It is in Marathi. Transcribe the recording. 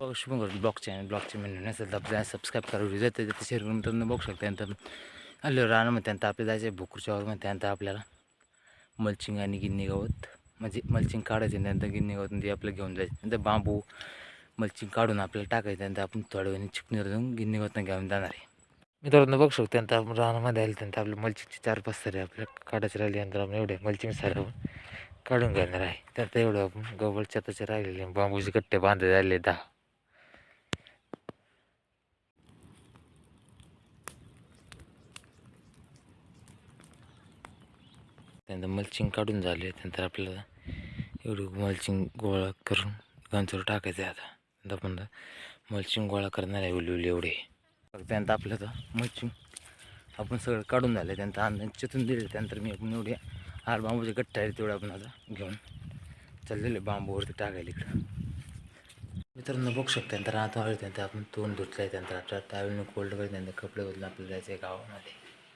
बघू शुभ करू ब्लॉग चॅनल ब्लॉगचे मेनू नसेल तर आपल्याला सबस्क्राईब करा व्हिडिओ जाते जाते शेअर करून मित्रांनो बघू शकता नंतर आलो रानामध्ये त्यानंतर आपल्याला जायचं आहे भुकूरच्या वगैरे त्यानंतर आपल्याला. मल्चिंग आणि गिन्नी गवत. म्हणजे मल्चिंग काढायचे त्यानंतर गिन्नी गवत ते आपलं घेऊन जायचं. नंतर बांबू मल्चिंग काढून आपल्याला टाकायचं त्यानंतर आपण थोड्या वेळाने चिकणी जाऊन गिन्नी गवत घेऊन जाणार आहे. मित्रांनो बघू शकतो त्यानंतर आपण रानामध्ये आलं त्यानंतर आपल्या मल्चिंगचे चार पाच सारे आपल्याला काढायचे राहिले नंतर आपण एवढे मल्चिंग सारे काढून घेणार आहे. त्यानंतर एवढं आपण गवळच्या त्याचे राहिलेले बांबूचे कट्टे बांधले राहिले दहा त्यानंतर मल्चिंग काढून झाले. त्यानंतर आपल्याला एवढी मल्चिंग गोळा करून गंजवर टाकायचं आहे आता. नंतर आपण मल्चिंग गोळा करणार आहे उलवल एवढे. त्यानंतर आपलं तर मल्चिंग आपण सगळं काढून झालं त्यानंतर अंदाज चितून दिले त्यानंतर मी आपण एवढे हार बांबूचे गट्टा आहे तेवढं आपण आता घेऊन चाललेले बांबूवरती टाकायला इकडं. मित्रांनो बघू शकता त्यानंतर आता आले त्यानंतर आपण तोंड धुतलं आहे त्यानंतर आपल्या ट्रॅव्हलिंग कोल्ड करायचं त्यानंतर कपडे बदलून आपल्याला जायचं आहे गावामध्ये.